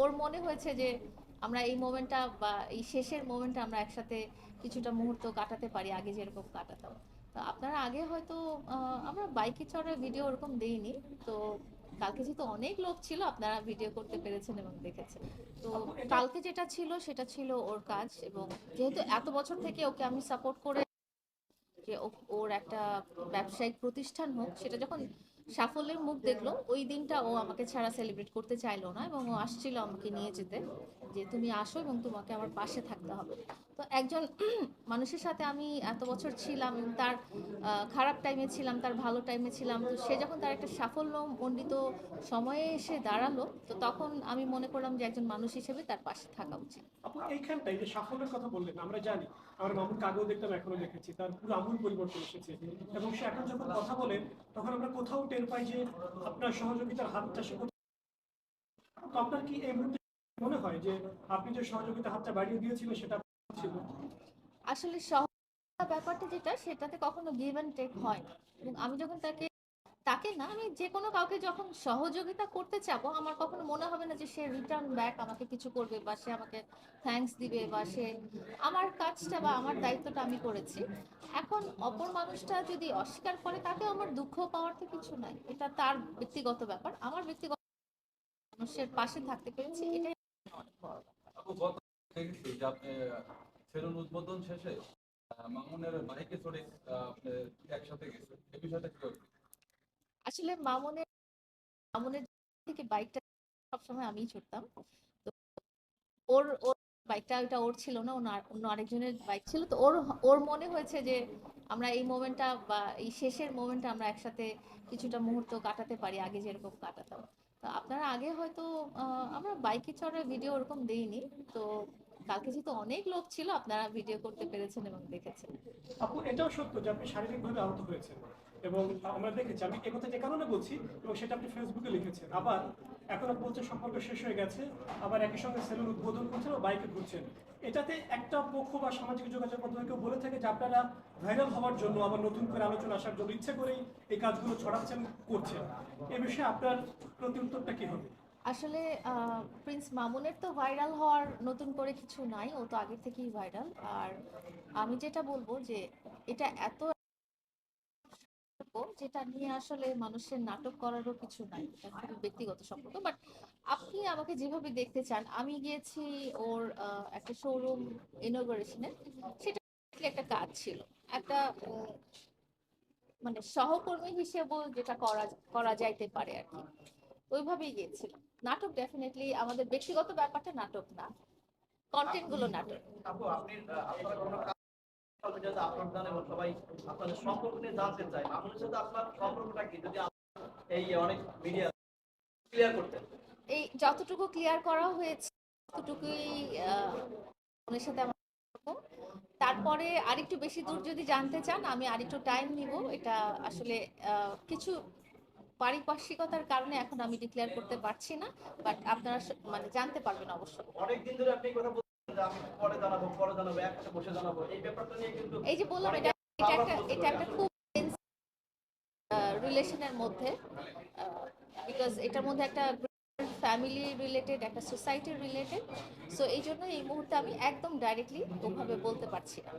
ওর মনে হয়েছে যে আমরা এই মোমেন্টটা বা এই শেষের মোমেন্টটা আমরা একসাথে কিছুটা মুহূর্ত কাটাতে পারি, আগে যেরকম কাটাতাম। তো আপনারা আগে হয়তো আমরা বাইকে চড়ার ভিডিও ওরকম দেইনি। তো কালকে যেহেতু অনেক লোক ছিল, আপনারা ভিডিও করতে পেরেছেন এবং দেখেছেন। তো কালকে যেটা ছিল, সেটা ছিল ওর কাজ এবং যেহেতু এত বছর থেকে ওকে আমি সাপোর্ট করে যে ওর একটা ব্যবসায়িক প্রতিষ্ঠান হোক, সেটা যখন সাফল্যের মুখ দেখল। ওই দিনটা ও আমাকে ছাড়া সেলিব্রেট করতে চাইলো না এবং ও আসছিল আমাকে নিয়ে যেতে যে তুমি আসো এবং তোমাকে আমার পাশে থাকতে হবে। তো একজন মানুষের সাথে আমি এত বছর ছিলাম, তার খারাপ টাইমে ছিলাম, তার ভালো টাইমে ছিলাম। তো সে যখন তার একটা সাফল্য মণ্ডিত সময়ে এসে দাঁড়াল, তো তখন আমি মনে করলাম যে একজন মানুষ হিসেবে তার পাশে থাকা উচিত। আপু যে সাফল্যের কথা বললেন, আমরা জানি। আমরা মামুন কাগজ দেখতাম এখনও দেখেছি। তার পুরো আমূল পরিবর্তন এসেছে। এবং সে এখন যখন কথা বলেন, তখন আমরা কোথাও টের পাই যে আপনার সহযোগিতার হাতটা সে আপনার কি এই মুহূর্তে মনে হয় যে আপনি যে সহযোগিতার হাতটা বাড়িয়ে দিয়েছিলেন সেটা ছিল? আসলে সহযোগিতা ব্যাপারটা যেটা, সেটাতে কখনো গিভ অ্যান্ড টেক হয় এবং আমি যখন তাকে তাকে না, আমি যে কোনো কাউকে যখন সহযোগিতা করতে চাবো, আমার কখনো মনে হবে না যে সে রিটার্ন ব্যাক আমাকে কিছু করবে বা সে আমাকে থ্যাঙ্কস দিবে বা সে আমার কাজটা বা আমার দায়িত্বটা আমি করেছি। এখন অপর মানুষটা যদি অস্বীকার করে তাতে আমার দুঃখ পাওয়ার তো কিছু নাই। এটা তার ব্যক্তিগত ব্যাপার। আমার ব্যক্তিগত মানুষের পাশে থাকতে পেরেছি এটাই অনেক বড় সেলুন উদ্বোধন শেষে মামুনের বাইকে চড়ে একসাথে গেছেন। এই বিষয়টা কি আসলে মামুনের মামুনের থেকে বাইকটা সবসময় আমিই ছুটতাম তো ওর ওর বাইকটা ওটা ওর ছিল না, অন্য আরেকজনের বাইক ছিল। তো ওর ওর মনে হয়েছে যে আমরা এই মোমেন্টটা বা এই শেষের মোমেন্টটা আমরা একসাথে কিছুটা মুহূর্ত কাটাতে পারি, আগে যেরকম কাটাতাম। তো আপনারা আগে হয়তো আমরা বাইকে চড়ার ভিডিও ওরকম দেইনি। তো কালকে যেহেতু অনেক লোক ছিল, আপনারা ভিডিও করতে পেরেছেন এবং দেখেছেন। আপু, এটাও সত্য যে আপনি শারীরিকভাবে আহত হয়েছেন। এবং আমরা দেখেছি, আমি একথা যে কারণে বলছি, এবং সেটা আপনি ফেসবুকে লিখেছেন। আবার এখন বলছেন সম্পর্ক শেষ হয়ে গেছে, আবার একই সঙ্গে সেলুন উদ্বোধন করছেন ও বাইকে ঘুরছেন। এটাতে একটা পক্ষ বা সামাজিক যোগাযোগ মাধ্যমে বলে থাকে যে আপনারা ভাইরাল হওয়ার জন্য আবার নতুন করে আলোচনা আসার জন্য ইচ্ছে করেই এই কাজগুলো ছড়াচ্ছেন, করছেন। এ বিষয়ে আপনার প্রতি উত্তরটা কি হবে? আসলে প্রিন্স মামুনের তো ভাইরাল হওয়ার নতুন করে কিছু নাই, ও তো আগে থেকেই ভাইরাল। আর আমি যেটা বলব যে, এটা এত যেটা নিয়ে আসলে মানুষের নাটক করারও কিছু নাই, এটা খুবই ব্যক্তিগত সম্পর্ক। বাট আপনি আমাকে যেভাবে দেখতে চান, আমি গিয়েছি ওর একটা শোরুম ইনোগ্রেশনে সেটা একটা কাজ ছিল। একটা মানে সহকর্মী হিসেবেও যেটা করা করা যাইতে পারে আর কি। ওইভাবেই গিয়েছিল। নাটক ডেফিনেটলি আমাদের ব্যক্তিগত ব্যাপারটা নাটক না। কন্টেন্টগুলো নাটক। সোশ্যাল মিডিয়াতে আপলোড দেন এবং সবাই আপনাদের সম্পর্ক নিয়ে জানতে চায়। আপনাদের সাথে আপনার সম্পর্কটা কি? যদি এই অনেক মিডিয়া ক্লিয়ার করতেন এই যতটুকু ক্লিয়ার করা হয়েছে ততটুকুই সাথে আমার তারপরে আরেকটু বেশি দূর যদি জানতে চান আমি আরেকটু টাইম নিব। এটা আসলে আহ, কিছু পারিপার্শ্বিকতার কারণে এখন আমি ডিক্লেয়ার করতে পারছি না বাট আপনারা মানে জানতে পারবেন অবশ্যই। অনেকদিন ধরে আপনি কথা এই যে বললাম এটা এটা একটা এটা একটা খুব রিলেশনের মধ্যে বিকজ এটার মধ্যে একটা ফ্যামিলি রিলেটেড একটা সোসাইটি রিলেটেড সো এই জন্য এই মুহূর্তে আমি একদম ডাইরেক্টলি ওভাবে বলতে পারছি না।